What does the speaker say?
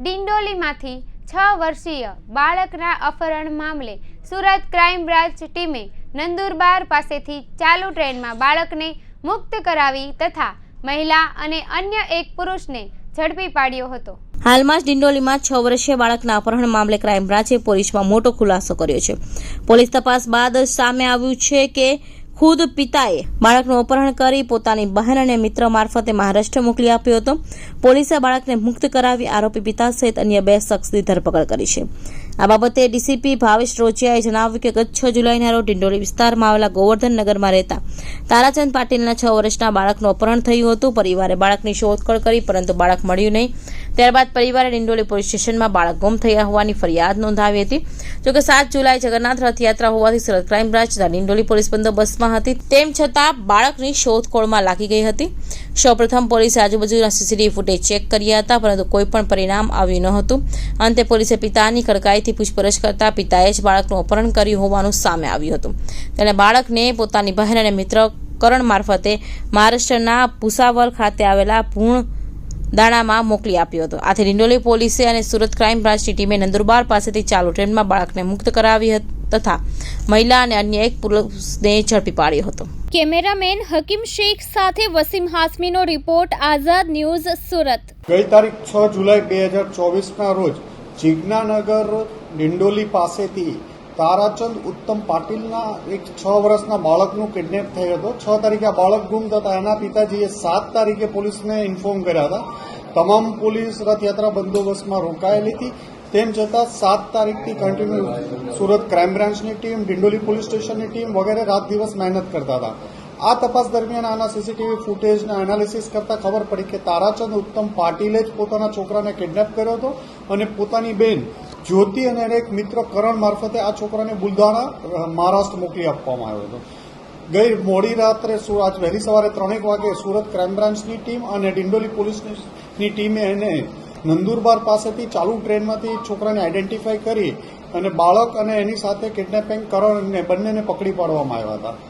ડિંડોલીમાંથી છ વર્ષીય બાળકના અપહરણ મામલે સુરત ક્રાઇમ બ્રાન્ચ ટીમે નંદુરબાર પાસેથી ચાલુ ટ્રેનમાં બાળકને મુક્ત કરાવી તથા મહિલા અને અન્ય એક પુરુષને ઝડપી પાડ્યો હતો. હાલમાં જ ડિંડોલીમાં છ વર્ષીય બાળકના અપહરણ મામલે ક્રાઇમ બ્રાન્ચે પોલીસમાં મોટો ખુલાસો કર્યો છે. પોલીસ તપાસ બાદ સામે આવ્યું છે કે ખુદ પિતાએ બાળકનું અપહરણ કરી પોતાની બહેન અને મિત્ર મારફતે મહારાષ્ટ્ર મોકલી આપ્યો હતો. પોલીસે બાળકને મુક્ત કરાવી આરોપી પિતા સહિત અન્ય બે શખ્સની ધરપકડ કરી છે. આ બાબતે ડીસીપી ભાવેશ રોચિયાએ જણાવ્યું કે ગત છ જુલાઈના રોજ ડિંડોલી વિસ્તારમાં આવેલા ગોવર્ધન નગરમાં રહેતા તારાચંદ પાટીલના છ વર્ષના બાળકનું અપહરણ થયું હતું. પરિવારે બાળકની શોધખોળ કરી, પરંતુ બાળક મળ્યું નહીં. ત્યારબાદ પરિવારે ડિંડોલી પોલીસ સ્ટેશનમાં બાળક ગુમ થયા હોવાની ફરિયાદ નોંધાવી હતી. જોકે સાત જુલાઈ જગન્નાથ રથયાત્રા હોવાથી Surat crime branch Dindoli police બંદોબસ્તમાં હતી. તેમ છતાં બાળકની શોધખોળમાં લાગી ગઈ હતી. સૌપ્રથમ પોલીસે આજુબાજુના સીસીટીવી ફૂટેજ ચેક કર્યા હતા, પરંતુ કોઈ પણ પરિણામ આવ્યું ન હતું. અંતે પોલીસે પિતાની કડકાઈથી પૂછપરછ કરતા પિતાએ જ બાળકનું અપહરણ કર્યું હોવાનું સામે આવ્યું હતું. તેણે બાળકને પોતાની બહેન અને મિત્ર કરણ મારફતે મહારાષ્ટ્રના પુસાવર ખાતે આવેલા ભૂણ દાણામાં મોકલી આપ્યો હતો. આથી ડિંડોલી પોલીસે અને સુરત ક્રાઇમ બ્રાન્ચની ટીમે નંદુરબાર પાસેથી ચાલુ ટ્રેનમાં બાળકને મુક્ત કરાવી હતી તથા મહિલા અને અન્ય એક પુરુષને ઝડપી પાડ્યો હતો. કેમેરામેન હકીમ શેખ સાથે વસીમ હાસમીનો રિપોર્ટ આઝાદ ન્યૂઝ સુરત. ગઈ તારીખ છ જુલાઈ બે હજાર ચોવીસના રોજ જિજ્ઞાનગર ડિંડોલી પાસેથી તારાચંદ ઉત્તમ પાટીલના એક છ વર્ષના બાળકનું કિડનેપ થયો હતો. છ તારીખે આ બાળક ગુમ થતા એના પિતાજીએ સાત તારીખે પોલીસને ઇન્ફોર્મ કર્યા હતા. તમામ પોલીસ રથયાત્રા બંદોબસ્તમાં રોકાયેલી હતી. તેમ છતાં સાત તારીખથી કન્ટિન્યુ સુરત ક્રાઇમ બ્રાન્ચની ટીમ, ડિંડોલી પોલીસ સ્ટેશનની ટીમ વગેરે રાત દિવસ મહેનત કરતા હતા. આ તપાસ દરમિયાન આના સીસીટીવી ફૂટેજના એનાલિસિસ કરતા ખબર પડી કે તારાચંદ ઉત્તમ પાટીલે જ પોતાના છોકરાને કિડનેપ કર્યો હતો અને પોતાની બેન જ્યોતિ અને એક મિત્ર કરણ મારફતે આ છોકરાને બુલધાણા મહારાષ્ટ્ર મોકલી આપવામાં આવ્યો હતો. ગઈ મોડી રાત્રે આજ વહેલી સવારે ત્રણેક વાગે સુરત ક્રાઇમ બ્રાન્ચની ટીમ અને ડિંડોલી પોલીસની ટીમે એને નંદુરબાર પાસેથી ચાલુ ટ્રેનમાંથી છોકરાને આઈડેન્ટિફાઈ કરી અને બાળક અને એની સાથે કિડનેપિંગ કરણને બંનેને પકડી પાડવામાં આવ્યા હતા.